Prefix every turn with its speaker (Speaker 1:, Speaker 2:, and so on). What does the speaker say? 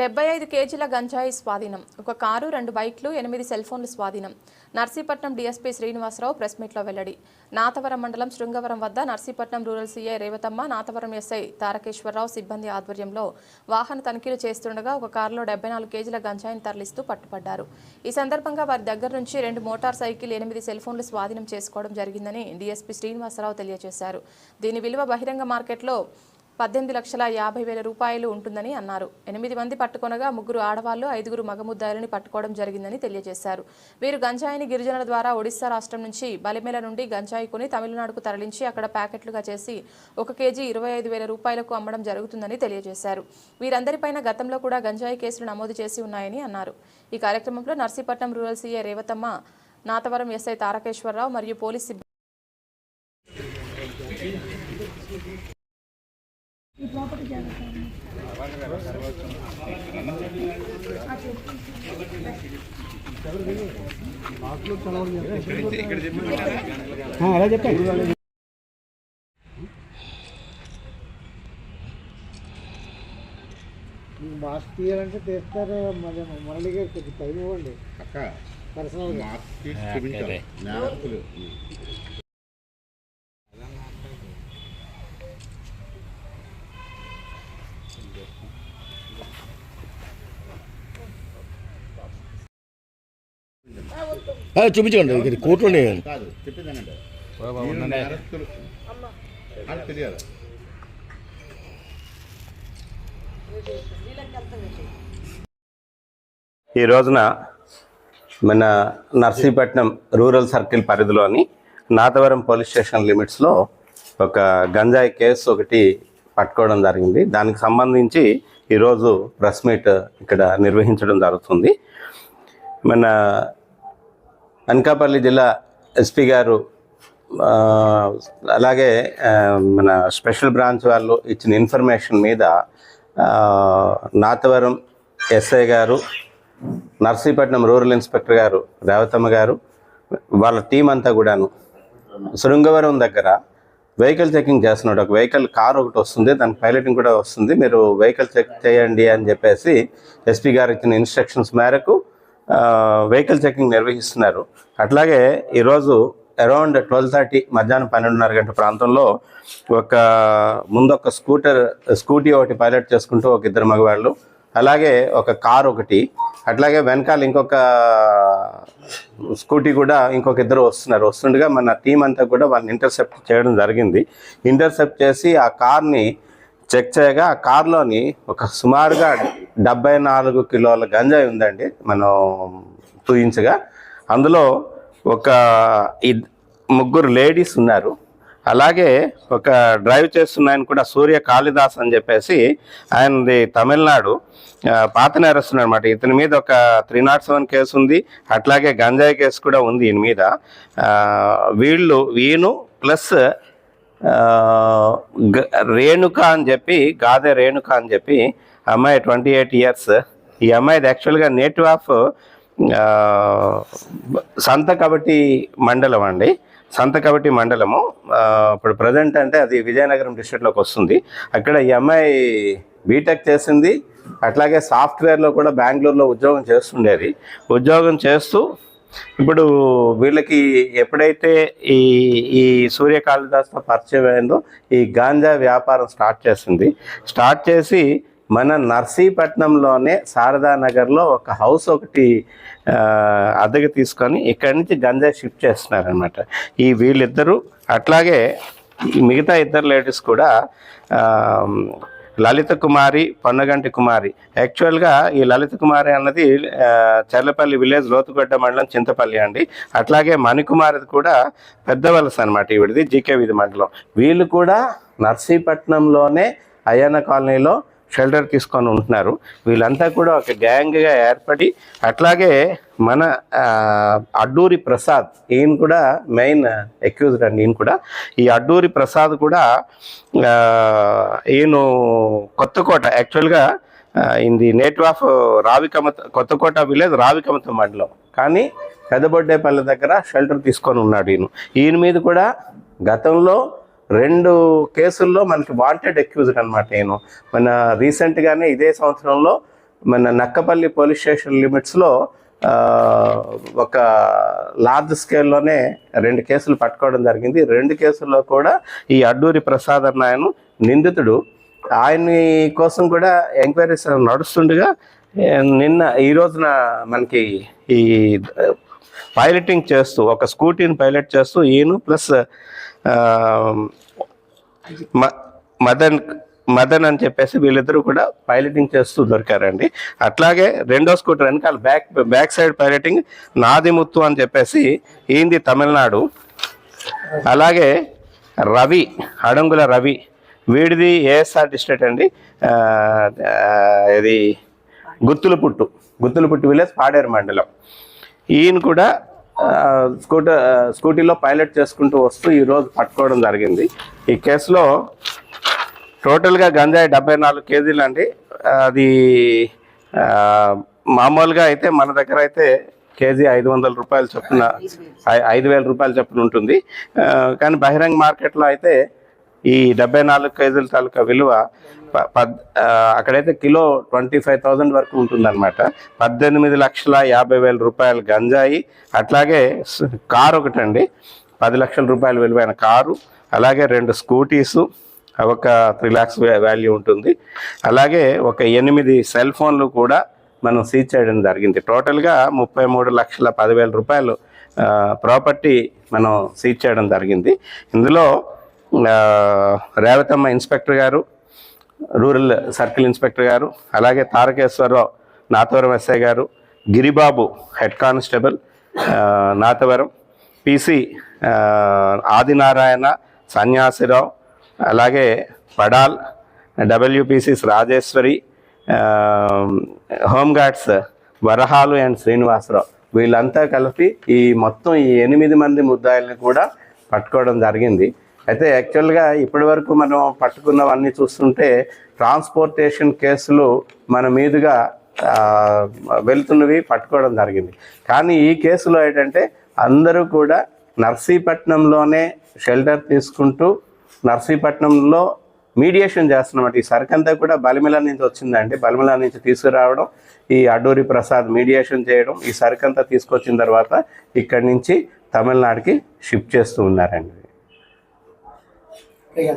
Speaker 1: డెబ్బై ఐదు కేజీల గంజాయి స్వాధీనం ఒక కారు రెండు బైక్లు ఎనిమిది సెల్ ఫోన్లు స్వాధీనం. నర్సీపట్నం డీఎస్పీ శ్రీనివాసరావు ప్రెస్ మీట్లో వెల్లడి. నాతవరం మండలం శృంగవరం వద్ద Narsipatnam rural CI Revathamma Nathavaram SI Tarakeswararao సిబ్బంది ఆధ్వర్యంలో వాహన తనిఖీలు చేస్తుండగా ఒక కారులో డెబ్బై నాలుగు కేజీల గంజాయిని తరలిస్తూ పట్టుపడ్డారు. ఈ సందర్భంగా వారి దగ్గర నుంచి రెండు మోటార్ సైకిల్ ఎనిమిది సెల్ ఫోన్లు స్వాధీనం చేసుకోవడం జరిగిందని డీఎస్పీ శ్రీనివాసరావు తెలియజేశారు. దీని విలువ బహిరంగ మార్కెట్లో పద్దెనిమిది లక్షల యాభై వేల రూపాయలు ఉంటుందని అన్నారు. ఎనిమిది మంది పట్టుకొనగా ముగ్గురు ఆడవాళ్ళు ఐదుగురు మగముద్దాయిలని పట్టుకోవడం జరిగిందని తెలియజేశారు. వీరు గంజాయిని గిరిజనుల ద్వారా ఒడిశా రాష్ట్రం నుంచి బలిమేల నుండి గంజాయి కొని తమిళనాడుకు తరలించి అక్కడ ప్యాకెట్లుగా చేసి ఒక కేజీ ఇరవై ఐదు వేల రూపాయలకు అమ్మడం జరుగుతుందని తెలియజేశారు. వీరందరిపైన గతంలో కూడా గంజాయి కేసులు నమోదు చేసి ఉన్నాయని అన్నారు. ఈ కార్యక్రమంలో Narsipatnam rural CA Revathamma Nathavaram SI Tarakeswararao మరియు పోలీస్
Speaker 2: అలా చెప్పండి?
Speaker 3: మాస్క్ తీయాలంటే తీస్తారు మళ్ళీ మురళి గారు కొంచెం టైం ఇవ్వండి.
Speaker 4: అక్క
Speaker 3: పర్సనల్
Speaker 4: మాస్క్ చూపించాలి.
Speaker 2: చూపించండి. ఇక్కడ కోర్టులోనే
Speaker 5: ఈ రోజున మన నర్సీపట్నం రూరల్ సర్కిల్ పరిధిలోని నాతవరం పోలీస్ స్టేషన్ లిమిట్స్లో ఒక గంజాయి కేసు ఒకటి పట్టుకోవడం జరిగింది. దానికి సంబంధించి ఈరోజు ప్రెస్ మీట్ ఇక్కడ నిర్వహించడం జరుగుతుంది. మన అనకాపల్లి జిల్లా ఎస్పీ గారు అలాగే మన స్పెషల్ బ్రాంచ్ వాళ్ళు ఇచ్చిన ఇన్ఫర్మేషన్ మీద నాతవరం ఎస్ఐ గారు నర్సీపట్నం రూరల్ ఇన్స్పెక్టర్ గారు రేవతమ్మ గారు వాళ్ళ టీం అంతా కూడాను శృంగవరం దగ్గర వెహికల్ చెకింగ్ చేస్తున్నాడు. ఒక వెహికల్ కార్ ఒకటి వస్తుంది. దాని పైలటింగ్ కూడా వస్తుంది. మీరు వెహికల్ చెక్ చేయండి అని చెప్పేసి ఎస్పీ గారు ఇచ్చిన ఇన్స్ట్రక్షన్స్ మేరకు వెహికల్ చెకింగ్ నిర్వహిస్తున్నారు. అట్లాగే ఈరోజు అరౌండ్ ట్వెల్వ్ థర్టీ మధ్యాహ్నం పన్నెండున్నర గంట ప్రాంతంలో ఒక ముందు ఒక స్కూటర్ స్కూటీ ఒకటి పైలట్ చేసుకుంటూ ఒక ఇద్దరు మగవాళ్ళు అలాగే ఒక కార్ ఒకటి అట్లాగే వెనకాల ఇంకొక స్కూటీ కూడా ఇంకొక ఇద్దరు వస్తున్నారు. వస్తుండగా మన టీం అంతా కూడా వాళ్ళని ఇంటర్సెప్ట్ చేయడం జరిగింది. ఇంటర్సెప్ట్ చేసి ఆ కార్ని చెక్ చేయగా ఆ కార్లోని ఒక సుమారుగా డెబ్బై నాలుగు కిలోల గంజాయి ఉందండి మనం చూయించగా. అందులో ఒక ఇద్- ముగ్గురు లేడీస్ ఉన్నారు. అలాగే ఒక డ్రైవ్ చేస్తున్న ఆయన కూడా సూర్య కాళిదాస్ అని చెప్పేసి ఆయనది తమిళనాడు పాత నేరస్తున్నారు అనమాట ఇతని మీద ఒక త్రీ నాట్ సెవెన్ కేసు ఉంది అట్లాగే గంజాయి కేసు కూడా ఉంది ఈయన మీద. వీళ్ళు వీను ప్లస్ రేణుక అని చెప్పి గాదే రేణుక అని చెప్పి అమ్మాయి ట్వంటీ ఎయిట్ ఇయర్స్. ఈ అమ్మాయిది యాక్చువల్గా నేటివ్ ఆఫ్ సంత కబడ్డీ మండలం అండి. సంత మండలము ఇప్పుడు ప్రజెంట్ అంటే అది విజయనగరం డిస్ట్రిక్ట్లోకి వస్తుంది. అక్కడ ఈ అమ్మాయి బీటెక్ చేసింది. అట్లాగే సాఫ్ట్వేర్లో కూడా బెంగళూరులో ఉద్యోగం చేస్తుండేది. ఉద్యోగం చేస్తూ ఇప్పుడు వీళ్ళకి ఎప్పుడైతే ఈ ఈ సూర్య కాళిదాస్తో పరిచయం అయిందో ఈ గాంజా వ్యాపారం స్టార్ట్ చేసింది. స్టార్ట్ చేసి మన నర్సీపట్నంలోనే శారదా నగర్లో ఒక హౌస్ ఒకటి అద్దెకి అద్దెకు తీసుకొని ఇక్కడి నుంచి గంజా షిఫ్ట్ చేస్తున్నారనమాట ఈ వీళ్ళిద్దరూ అట్లాగే ఈ మిగతా ఇద్దరు లేడీస్ కూడా లలిత కుమారి పొన్నగంటి కుమారి. యాక్చువల్గా ఈ లలిత కుమారి అన్నది చర్లపల్లి విలేజ్ లోతుగడ్డ మండలం చింతపల్లి అండి. అట్లాగే మణికుమారిది కూడా పెద్ద వలస అనమాట ఈవిడిది జీకే వీధి మండలం. వీళ్ళు కూడా నర్సీపట్నంలోనే అయ్యన్న కాలనీలో షెల్టర్ తీసుకొని ఉంటున్నారు. వీళ్ళంతా కూడా ఒక గ్యాంగ్గా ఏర్పడి అట్లాగే మన అడ్డూరి ప్రసాద్ ఈయన కూడా మెయిన్ అక్యూజ్డ్ అండి ఈయన కూడా. ఈ అడ్డూరి ప్రసాద్ కూడా ఈయన కొత్తకోట యాక్చువల్గా ఇది native of Ravikamatha Kothakota village Ravikamatha మండలం. కానీ పెద్దబొడ్డేపల్లి దగ్గర షెల్టర్ తీసుకొని ఉన్నాడు ఈయన. ఈయన మీద కూడా గతంలో రెండు కేసుల్లో మనకి వాంటెడ్ అక్యూజ్డ్ అనమాట నేను. మన రీసెంట్గానే ఇదే సంవత్సరంలో మన నక్కపల్లి పోలీస్ స్టేషన్ లిమిట్స్లో ఒక లార్జ్ స్కేల్లోనే రెండు కేసులు పట్టుకోవడం జరిగింది. రెండు కేసుల్లో కూడా ఈ అడ్డూరి ప్రసాద్ అన్న ఆయన నిందితుడు. ఆయన్ని కోసం కూడా ఎంక్వైరీస్ నడుస్తుండగా నిన్న ఈ రోజున మనకి ఈ పైలటింగ్ చేస్తూ ఒక స్కూటీని పైలట్ చేస్తూ ఈయన ప్లస్ మదన్ మదన్ అని చెప్పేసి వీళ్ళిద్దరూ కూడా పైలటింగ్ చేస్తూ దొరికారండి. అట్లాగే రెండో స్కూటర్ వెనకాల back back side piloting Nadimuthu అని చెప్పేసి ఈంది తమిళనాడు. అలాగే రవి అడంగుల రవి వీడిది ఏఎస్ఆర్ డిస్ట్రిక్ట్ అండి. ఇది గుత్తులపుట్టు గుత్తులపుట్టు విలేజ్ పాడేరు మండలం. ఈయన కూడా స్కూటర్ స్కూటీలో పైలట్ చేసుకుంటూ వస్తూ ఈరోజు పట్టుకోవడం జరిగింది. ఈ కేసులో టోటల్గా గంజాయి డెబ్బై నాలుగు కేజీలు అండి. అది మామూలుగా అయితే మన దగ్గర అయితే కేజీ ఐదు వందల రూపాయలు చొప్పున ఐదు వేల రూపాయలు చొప్పున ఉంటుంది. కానీ బహిరంగ మార్కెట్లో అయితే ఈ డెబ్బై నాలుగు కేజీల తాలూకా విలువ అక్కడైతే కిలో ట్వంటీ ఫైవ్ థౌజండ్ వరకు ఉంటుందన్నమాట. పద్దెనిమిది లక్షల యాభై వేల రూపాయలు గంజాయి అట్లాగే కారు ఒకటండి. పది లక్షల రూపాయల విలువైన కారు అలాగే రెండు స్కూటీసు ఒక త్రీ ల్యాక్స్ వాల్యూ ఉంటుంది. అలాగే ఒక ఎనిమిది సెల్ ఫోన్లు కూడా మనం సీజ్ చేయడం జరిగింది. టోటల్గా ముప్పై మూడు లక్షల పదివేల రూపాయలు ప్రాపర్టీ మనం సీజ్ చేయడం జరిగింది. ఇందులో రేవతమ్మ ఇన్స్పెక్టర్ గారు రూరల్ సర్కిల్ ఇన్స్పెక్టర్ గారు అలాగే తారకేశ్వరరావు నాతవరం ఎస్ఐ గారు Giribabu head constable Nathavaram PC Adinarayana Sanyasirao అలాగే పడాల్ డబ్ల్యూపీసీస్ రాజేశ్వరి హోంగార్డ్స్ వరహాలు అండ్ శ్రీనివాసరావు వీళ్ళంతా కలిపి ఈ మొత్తం ఈ ఎనిమిది మంది ముద్దాయిల్ని కూడా పట్టుకోవడం జరిగింది. అయితే యాక్చువల్గా ఇప్పటి వరకు మనం పట్టుకున్నవన్నీ చూస్తుంటే ట్రాన్స్పోర్టేషన్ కేసులు మన మీదుగా వెళ్తున్నవి పట్టుకోవడం జరిగింది. కానీ ఈ కేసులో ఏంటంటే అందరూ కూడా నర్సీపట్నంలోనే షెల్టర్ తీసుకుంటూ నర్సీపట్నంలో మీడియేషన్ చేస్తున్నమాట. ఈ సరుకంతా కూడా బలిమిల నుంచి వచ్చిందండి బలిమిల నుంచి తీసుకురావడం ఈ అడూరి ప్రసాద్ మీడియేషన్ చేయడం ఈ సరుకంతా తీసుకొచ్చిన తర్వాత ఇక్కడి నుంచి తమిళనాడుకి షిఫ్ట్ చేస్తూ ఉన్నారండి. real